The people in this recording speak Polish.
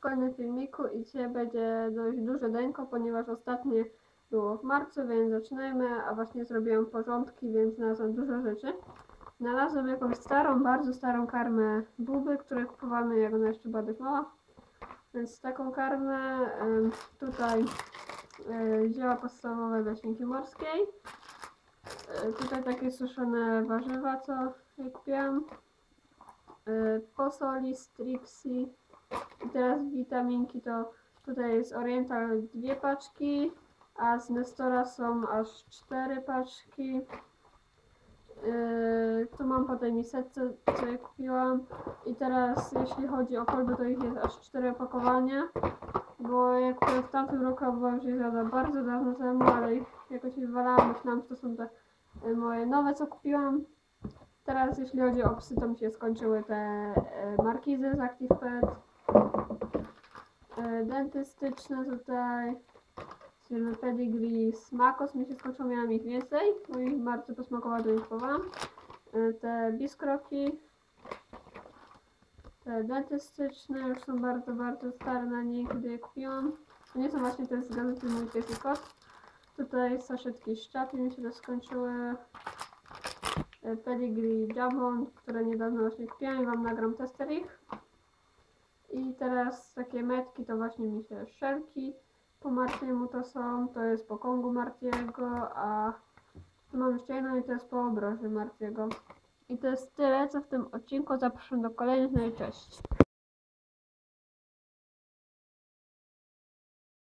kolejnym filmiku i dzisiaj będzie dość duże denko, ponieważ ostatnie było w marcu, więc zaczynajmy, a właśnie zrobiłem porządki, więc znalazłem dużo rzeczy. Znalazłem jakąś starą, bardzo starą karmę buby, której kupowamy jak ona jeszcze była dość mała. Więc taką karmę, tutaj e, zioła podstawowe dla świnki morskiej. E, Tutaj takie suszone warzywa, co kupiłam. E, Posoli, stripsy. I teraz witaminki to tutaj jest Oriental dwie paczki, a z Nestora są aż cztery paczki. Yy, tu mam po tej miseczce, co je kupiłam. I teraz jeśli chodzi o kolby, to ich jest aż cztery opakowania. Bo ja kupiłam w tamtym roku, a była już je zjadła bardzo dawno temu, ale ich jakoś wywalałam. Myślałam, że to są te y, moje nowe, co kupiłam. Teraz jeśli chodzi o psy, to mi się skończyły te y, markizy z Active Pet. Y, dentystyczne tutaj. Firmy Pedigree, Smakos mi się skończyło, miałam ich więcej, bo ich bardzo posmakowało, to ich. Y, Te biskroki, te dentystyczne już są bardzo, bardzo stare na niej, kiedy je kupiłam. To nie są właśnie te z gazety Mój Pies i Kot. Tutaj saszetki szczapi mi się też skończyły. Y, Pedigree Jabon, które niedawno właśnie kupiłam i wam nagram tester ich. I teraz takie metki to właśnie mi się szelki po Martiemu to są, to jest po Kongu Martiego, a tu mam jeszcze jedną i to jest po obroży Martiego. I to jest tyle, co w tym odcinku. Zapraszam do kolejnych, no i cześć.